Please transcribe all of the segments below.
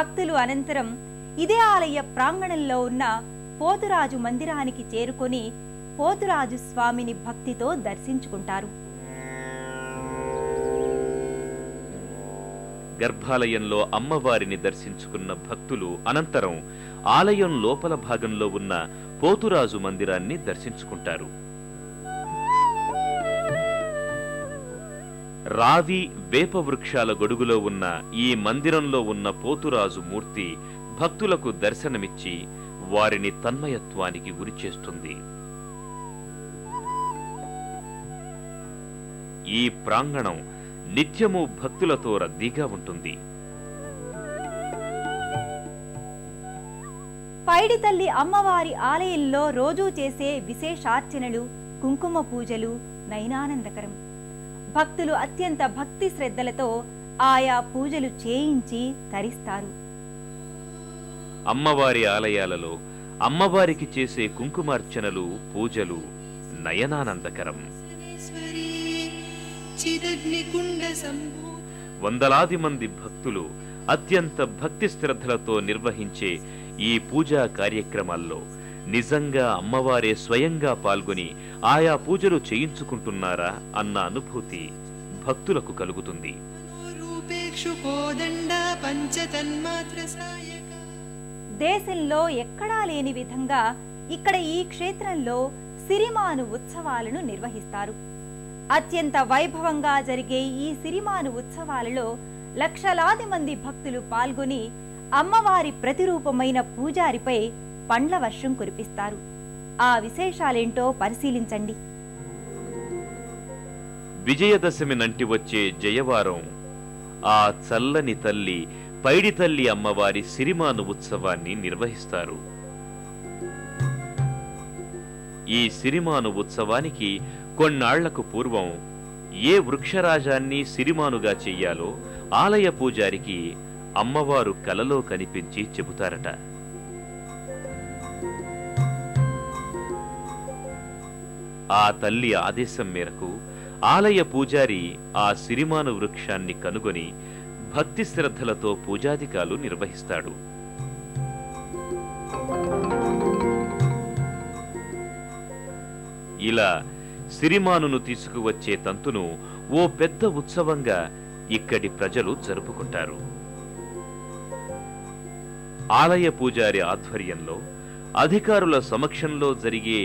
భక్తులు అనంతరం ఇదే ఆలయ ప్రాంగణంలో ఉన్న పోతురాజు మందిరానికి చేరుకొని పోతురాజు స్వామిని భక్తితో దర్శించుకుంటారు. గర్భాలయంలో అమ్మవారిని దర్శించుకున్న భక్తులు అనంతరం ఆలయం లోపల భాగంలో ఉన్న పోతురాజు మందిరాన్ని దర్శించుకుంటారు. రావి వేప వృక్షాల గొడుగులో ఉన్న ఈ మందిరంలో ఉన్న పోతురాజు మూర్తి భక్తులకు దర్శనమిచ్చి వారిని తన్మయత్వానికి గురిచేస్తుంది. ఈ ప్రాంగణం నిత్యము భక్తులతో రద్దీగా ఉంటుంది. పైడి తల్లి అమ్మవారి ఆలయంలో రోజూ చేసే విశేషార్చనలు కుంకుమ పూజలు నయనానందకరం భక్తులు అత్యంత భక్తి శ్రద్ధలతో ఆయా పూజలు చేయించి తరిస్తారు. అమ్మవారి ఆలయాలలో అమ్మవారికి చేసే కుంకుమార్చనలు పూజలు నయనానందకరం. వందలాది మంది భక్తులు అత్యంత భక్తి శ్రద్ధలతో నిర్వహించే ఈ పూజా కార్యక్రమాల్లో నిజంగా అమ్మవారే స్వయంగా పాల్గొని ఆయా పూజలు చేయించుకుంటున్నారా అన్న అనుభూతి భక్తులకు కలుగుతుంది. దేశంలో ఎక్కడా లేని విధంగా ఇక్కడ ఈ క్షేత్రంలో సిరిమాను ఉత్సవాలను నిర్వహిస్తారు. అత్యంత వైభవంగా జరిగే ఈ సిరిమాను ఉత్సవాలలో లక్షలాది మంది భక్తులు పాల్గొని అమ్మవారి ప్రతిరూపమైన పూజారిపై పండ్ల వర్షం కురిపిస్తారు. ఆ విశేషాలేంటో పరిశీలించండి. విజయదశమి నంటి వచ్చే జయవారం ఆ చల్లని తల్లి పైడి తల్లి అమ్మవారి సిరిమాను ఉత్సవాన్ని నిర్వహిస్తారు. ఈ సిరిమాను ఉత్సవానికి కొన్నాళ్ళకు పూర్వం ఏ వృక్షరాజాన్ని సిరిమానుగా చెయ్యాలో ఆలయ పూజారికి అమ్మవారు కలలో కనిపించి చెబుతారట. ఆ తల్లి ఆదేశం మేరకు ఆలయ పూజారి ఆ సిరిమాను వృక్షాన్ని కనుగొని భక్తి శ్రద్ధలతో పూజాధికాలు నిర్వహిస్తాడు. ఇలా సిరిమానును తీసుకువచ్చే తంతును ఓ పెద్ద ఉత్సవంగా ఇక్కడి ప్రజలు జరుపుకుంటారు. ఆలయ పూజారి ఆధ్వర్యంలో అధికారుల సమక్షంలో జరిగే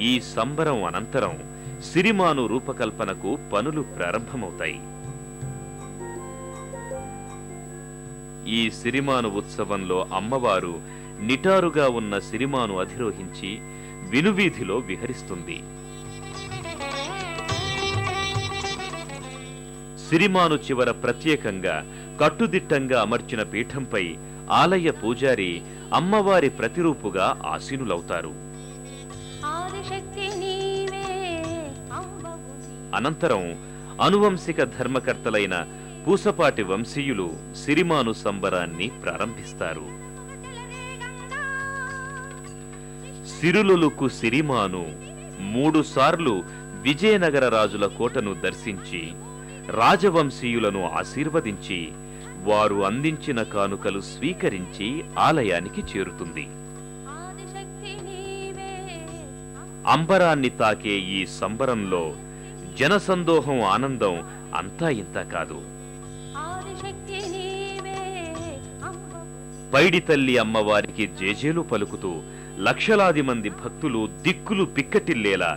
ఈ సంబరం అనంతరం సిరిమాను రూపకల్పనకు పనులు ప్రారంభమవుతాయి. ఈ సిరిమాను ఉత్సవంలో అమ్మవారు నిటారుగా ఉన్న సిరిమాను అధిరోహించి వినువీధిలో విహరిస్తుంది. సిరిమాను చివర ప్రత్యేకంగా కట్టుదిట్టంగా అమర్చిన పీఠంపై ఆలయ పూజారి అమ్మవారి ప్రతిరూపుగా ఆసీనులవుతారు. అనంతరం అనువంశిక ధర్మకర్తలైన పూసపాటి వంశీయులు సిరిమాను సంబరాన్ని ప్రారంభిస్తారు సిరులొలుకు సిరిమాను మూడు సార్లు విజయనగర రాజుల కోటను దర్శించి రాజవంశీయులను ఆశీర్వదించి వారు అందించిన కానుకలు స్వీకరించి ఆలయానికి చేరుతుంది. అంబరాన్ని తాకే ఈ సంబరంలో జనసందోహం ఆనందం అంతా ఇంత కాదు. పైడి తల్లి అమ్మవారికి జేజేలు పలుకుతూ లక్షలాది మంది భక్తులు దిక్కులు పిక్కటిల్లేలా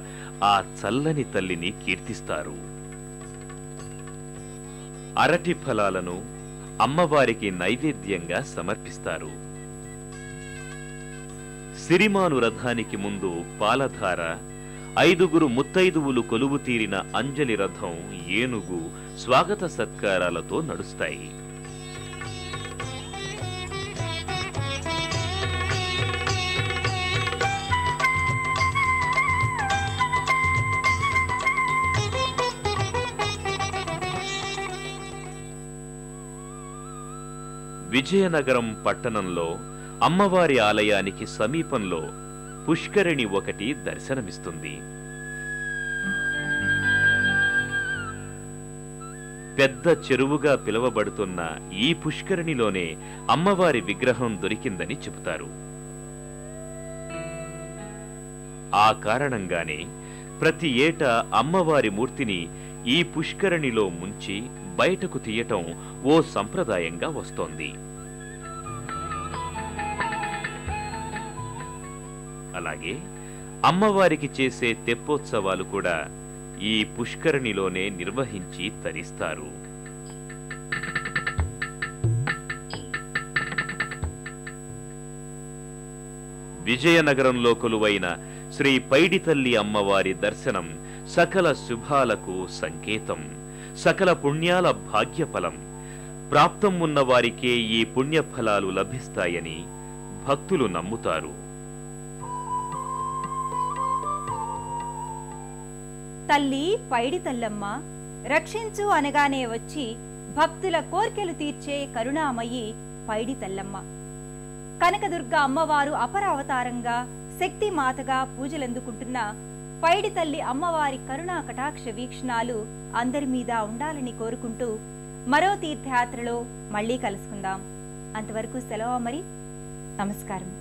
ఆ చల్లని తల్లిని కీర్తిస్తారు. అరటి ఫలాలను అమ్మవారికి నైవేద్యంగా సమర్పిస్తారు. సిరిమాను రథానికి ముందు పాలధార ఐదుగురు ముత్తైదువులు కొలువు తీరిన అంజలి రథం ఏనుగు స్వాగత సత్కారాలతో నడుస్తాయి. విజయనగరం పట్టణంలో అమ్మవారి ఆలయానికి సమీపంలో పుష్కరిణి ఒకటి దర్శనమిస్తుంది. పెద్ద చెరువుగా పిలువబడుతున్న ఈ పుష్కరిణిలోనే అమ్మవారి విగ్రహం దొరికిందని చెబుతారు. ఆ కారణంగానే ప్రతి ఏటా అమ్మవారి మూర్తిని ఈ పుష్కరిణిలో ముంచి బయటకు తీయటం ఓ సంప్రదాయంగా వస్తోంది. అలాగే అమ్మవారికి చేసే తెప్పోత్సవాలు కూడా ఈ పుష్కరిణిలోనే నిర్వహించి తరిస్తారు. విజయనగరంలో కొలువైన శ్రీ పైడితల్లి అమ్మవారి దర్శనం సకల శుభాలకు సంకేతం సకల పుణ్యాల భాగ్యఫలం. ప్రాప్తం ఉన్న వారికే ఈ పుణ్యఫలాలు లభిస్తాయని భక్తులు నమ్ముతారు. తల్లి పైడి తల్లమ్మ రక్షించు అనగానే వచ్చి భక్తుల కోర్కెలు తీర్చే కరుణామయి పైడి తల్లమ్మ. కనకదుర్గ అమ్మవారు అపర అవతారంగా శక్తి మాతగా పూజలందుకుంటున్న పైడి తల్లి అమ్మవారి కరుణా కటాక్ష వీక్షణాలు అందరి మీద ఉండాలని కోరుకుంటూ మరో తీర్థయాత్రలో మళ్ళీ కలుసుకుందాం. అంతవరకు సెలవు మరి నమస్కారం.